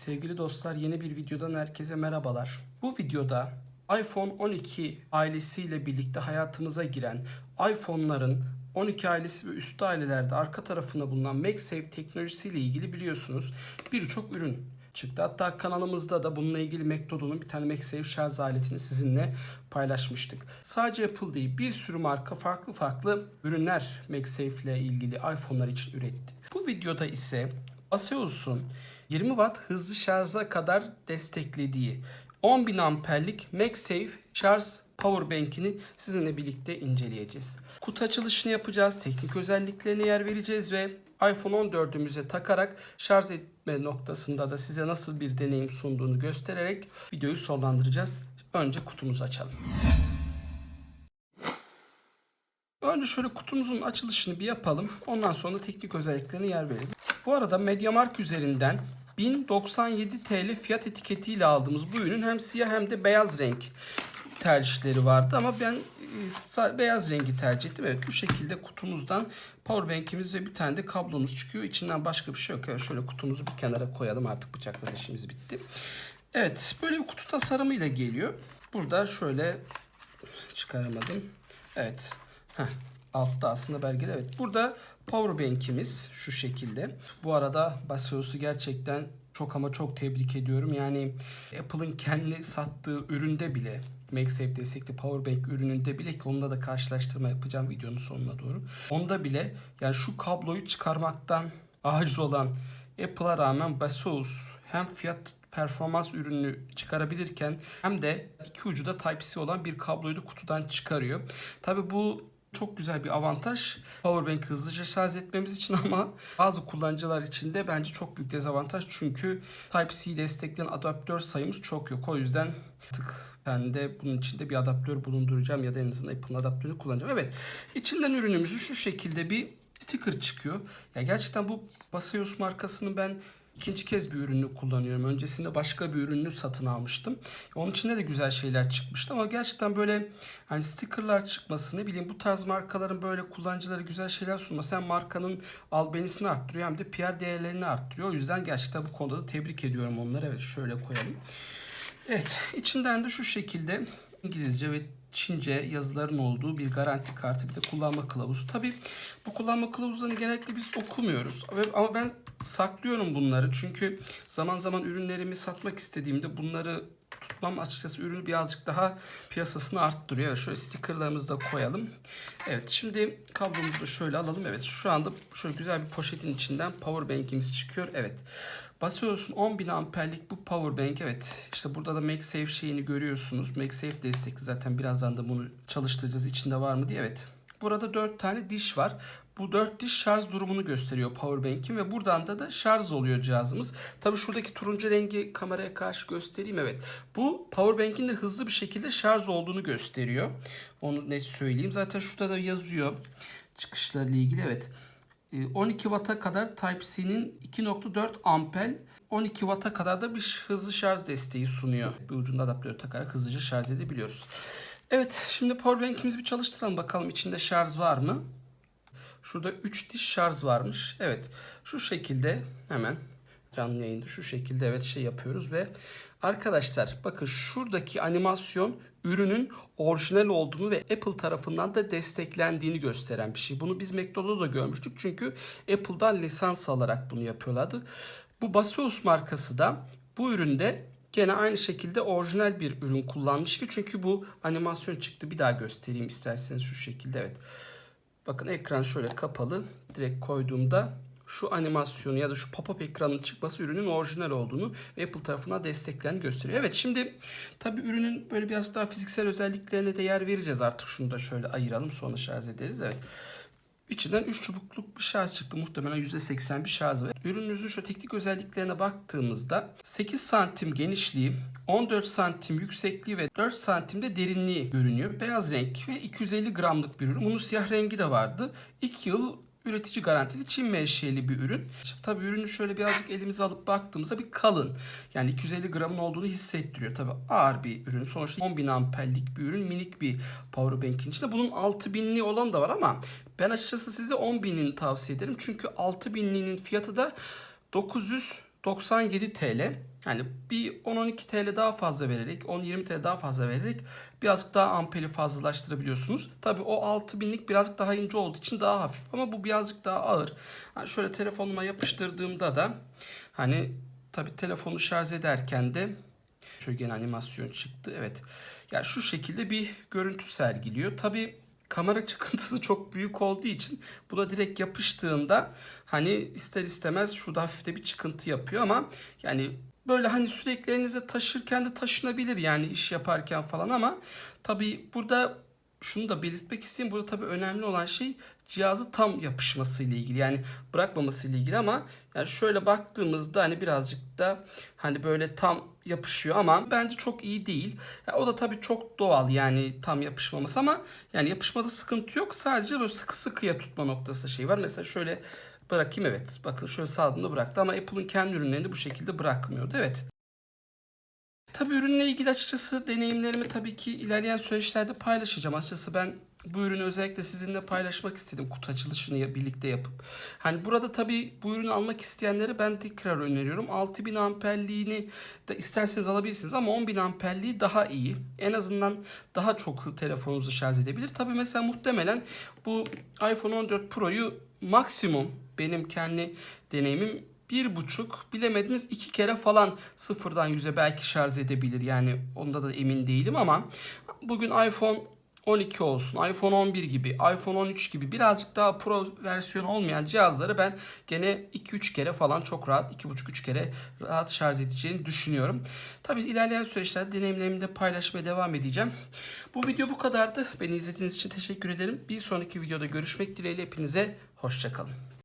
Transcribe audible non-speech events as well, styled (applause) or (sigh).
Sevgili dostlar yeni bir videodan herkese merhabalar. Bu videoda iPhone 12 ailesiyle birlikte hayatımıza giren iPhone'ların 12 ailesi ve üstü ailelerde arka tarafında bulunan MagSafe teknolojisiyle ilgili biliyorsunuz birçok ürün çıktı. Hatta kanalımızda da bununla ilgili Macdodo'nun bir tane MagSafe şarj aletini sizinle paylaşmıştık. Sadece Apple değil bir sürü marka farklı farklı ürünler MagSafe ile ilgili iPhone'lar için üretti. Bu videoda ise Aseus'un 20 Watt hızlı şarja kadar desteklediği 10.000 amperlik MagSafe şarj Powerbank'ini sizinle birlikte inceleyeceğiz. Kutu açılışını yapacağız, teknik özelliklerine yer vereceğiz ve iPhone 14'ümüze takarak şarj etme noktasında da size nasıl bir deneyim sunduğunu göstererek videoyu sonlandıracağız. Önce kutumuzu açalım. Önce şöyle kutumuzun açılışını bir yapalım. Ondan sonra teknik özelliklerine yer veririz. Bu arada MediaMarkt üzerinden 1097 TL fiyat etiketiyle aldığımız bu ürünün hem siyah hem de beyaz renk tercihleri vardı ama ben e, beyaz rengi tercih ettim. Evet bu şekilde kutumuzdan powerbank'imiz ve bir tane de kablomuz çıkıyor. İçinden başka bir şey yok. Evet, şöyle kutumuzu bir kenara koyalım. Artık bıçakla işimiz bitti. Evet böyle bir kutu tasarımıyla geliyor. Burada şöyle çıkaramadım. Evet. Heh, altta aslında belgeli. Evet. Burada powerbank'imiz şu şekilde. Bu arada Baseos'u gerçekten çok ama çok tebrik ediyorum. Yani Apple'ın kendi sattığı üründe bile MagSafe destekli powerbank ürününde bile ki onunla da karşılaştırma yapacağım videonun sonuna doğru. Onda bile yani şu kabloyu çıkarmaktan aciz olan Apple'a rağmen Baseos hem fiyat performans ürünü çıkarabilirken hem de iki ucu da Type-C olan bir kabloyu da kutudan çıkarıyor. Tabi bu çok güzel bir avantaj. Powerbank hızlıca şarj etmemiz için ama bazı kullanıcılar için de bence çok büyük dezavantaj. Çünkü Type-C destekleyen adaptör sayımız çok yok. O yüzden tık ben de bunun içinde bir adaptör bulunduracağım ya da en azından Apple'ın adaptörünü kullanacağım. Evet içinden ürünümüzü şu şekilde bir sticker çıkıyor. Ya gerçekten bu Baseus markasının ben ikinci kez bir ürünü kullanıyorum. Öncesinde başka bir ürünü satın almıştım. Onun içinde de güzel şeyler çıkmıştı ama gerçekten böyle hani stickerlar çıkması ne bileyim bu tarz markaların böyle kullanıcılara güzel şeyler sunması hem markanın albenisini arttırıyor hem de PR değerlerini arttırıyor. O yüzden gerçekten bu konuda da tebrik ediyorum onları. Evet şöyle koyalım. Evet içinden de şu şekilde İngilizce ve Çince yazıların olduğu bir garanti kartı bir de kullanma kılavuzu. Tabi bu kullanma kılavuzlarını genellikle biz okumuyoruz. Ama ben saklıyorum bunları. Çünkü zaman zaman ürünlerimi satmak istediğimde bunları tutmam açıkçası ürünü birazcık daha piyasasını arttırıyor. Şöyle stickerlarımızı da koyalım. Evet şimdi kablomuzu da şöyle alalım. Evet şu anda şöyle güzel bir poşetin içinden power bank'imiz çıkıyor. Evet. Basıyorsun 10.000 amperlik bu power bank. Evet işte burada da MagSafe şeyini görüyorsunuz. MagSafe destekli zaten birazdan da bunu çalıştıracağız içinde var mı diye. Evet. Burada 4 tane diş var. Bu 4 diş şarj durumunu gösteriyor powerbank'in ve buradan da da şarj oluyor cihazımız. Tabi şuradaki turuncu rengi kameraya karşı göstereyim. Evet. Bu powerbank'in de hızlı bir şekilde şarj olduğunu gösteriyor. Onu net söyleyeyim. Zaten şurada da yazıyor çıkışlarıyla ilgili. Evet. 12 ee, Watt'a kadar Type-C'nin 2.4 ampel 12 Watt'a kadar da bir hızlı şarj desteği sunuyor. Bir ucunda adaptörü takarak hızlıca şarj edebiliyoruz. Evet şimdi powerbank'imizi bir çalıştıralım bakalım içinde şarj var mı? Şurada 3 diş şarj varmış. Evet şu şekilde hemen canlı yayında şu şekilde evet şey yapıyoruz ve arkadaşlar bakın şuradaki animasyon ürünün orijinal olduğunu ve Apple tarafından da desteklendiğini gösteren bir şey. Bunu biz Macdo'da da görmüştük çünkü Apple'dan lisans alarak bunu yapıyorlardı. Bu Baseus markası da bu üründe Gene aynı şekilde orijinal bir ürün kullanmış ki çünkü bu animasyon çıktı. Bir daha göstereyim isterseniz şu şekilde evet. Bakın ekran şöyle kapalı. Direkt koyduğumda şu animasyonu ya da şu pop-up ekranın çıkması ürünün orijinal olduğunu ve Apple tarafından desteklerini gösteriyor. Evet şimdi tabii ürünün böyle biraz daha fiziksel özelliklerine de yer vereceğiz artık. Şunu da şöyle ayıralım sonra şarj ederiz. Evet. İçinden 3 çubukluk bir şarj çıktı. Muhtemelen %80 bir şarj var. Ürünümüzün şu teknik özelliklerine baktığımızda 8 santim genişliği, 14 santim yüksekliği ve 4 santim de derinliği görünüyor. Beyaz renk ve 250 gramlık bir ürün. Bunun siyah rengi de vardı. 2 yıl üretici garantili Çin menşeli bir ürün. Tabii ürünü şöyle birazcık elimize alıp baktığımızda bir kalın. Yani 250 gramın olduğunu hissettiriyor. Tabii ağır bir ürün. Sonuçta 10.000 amperlik bir ürün. Minik bir powerbank'in içinde. Bunun 6000'li olan da var ama ben açıkçası size 10.000'ini tavsiye ederim. Çünkü 6000'linin fiyatı da 997 TL. Yani bir 10-12 TL daha fazla vererek, 10-20 TL daha fazla vererek birazcık daha amperi fazlalaştırabiliyorsunuz. Tabii o 6000'lik birazcık daha ince olduğu için daha hafif ama bu birazcık daha ağır. Yani şöyle telefonuma yapıştırdığımda da hani tabii telefonu şarj ederken de şöyle gene animasyon çıktı. Evet. Ya şu şekilde bir görüntü sergiliyor. Tabii kamera (laughs) çıkıntısı çok büyük olduğu için buna direkt yapıştığında hani ister istemez şurada hafif bir çıkıntı yapıyor ama yani böyle hani sürekli elinize taşırken de taşınabilir yani iş yaparken falan ama tabii burada şunu da belirtmek isteyeyim. Burada tabii önemli olan şey cihazı tam yapışması ile ilgili. Yani bırakmaması ile ilgili ama yani şöyle baktığımızda hani birazcık da hani böyle tam yapışıyor ama bence çok iyi değil. Ya o da tabii çok doğal yani tam yapışmaması ama yani yapışmada sıkıntı yok. Sadece böyle sıkı sıkıya tutma noktası şey var. Mesela şöyle bırakayım evet. Bakın şöyle sağladığımda bıraktı ama Apple'ın kendi ürünlerinde bu şekilde bırakmıyordu. Evet. Tabii ürünle ilgili açıkçası deneyimlerimi tabii ki ilerleyen süreçlerde paylaşacağım. Açıkçası ben bu ürünü özellikle sizinle paylaşmak istedim kutu açılışını birlikte yapıp. Hani burada tabii bu ürünü almak isteyenlere ben tekrar öneriyorum. 6000 amperliğini de isterseniz alabilirsiniz ama 10000 amperliği daha iyi. En azından daha çok telefonunuzu şarj edebilir. Tabii mesela muhtemelen bu iPhone 14 Pro'yu maksimum benim kendi deneyimim bir buçuk bilemediniz iki kere falan sıfırdan yüze belki şarj edebilir. Yani onda da emin değilim ama bugün iPhone 12 olsun, iPhone 11 gibi, iPhone 13 gibi birazcık daha pro versiyon olmayan cihazları ben gene 2-3 kere falan çok rahat 2,5-3 kere rahat şarj edeceğini düşünüyorum. Tabii ilerleyen süreçlerde deneyimlerimi de paylaşmaya devam edeceğim. Bu video bu kadardı. Beni izlediğiniz için teşekkür ederim. Bir sonraki videoda görüşmek dileğiyle hepinize hoşçakalın.